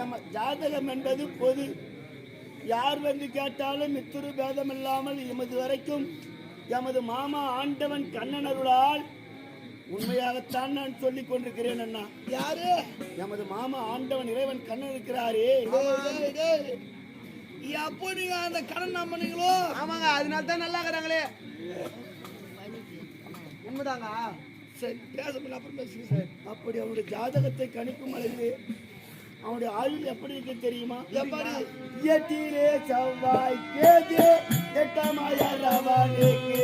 எம ஜாதகம் என்பது பொது. யார் வந்து கேட்டாலும் மித்துரு பேதம் இல்லாமல் எமது வரைக்கும் எமது மாமா ஆண்டவன் கண்ணனருளால் உண்மையாகத்தான் நான் சொல்லிக் கொண்டிருக்கிறேன் அண்ணா. யாரு? எமது மாமா ஆண்டவன் இறைவன் கண்ணன் இருக்கிறாரே. எப்போ நீங்க அந்த கடன் நம்பினீங்களோ ஆமாங்க அதனால தான் நல்லா இருக்கிறாங்களே. உண்மைதாங்க. சரி பேச அப்புறம் பேசுங்க அப்படி அவனுடைய ஜாதகத்தை கணிக்கும் அளவிலே அவனுடைய ஆயுள் எப்படி இருக்கு தெரியுமா? எப்படி? எட்டிலே செவ்வாய் கேது எட்டமாய ரவானுக்கு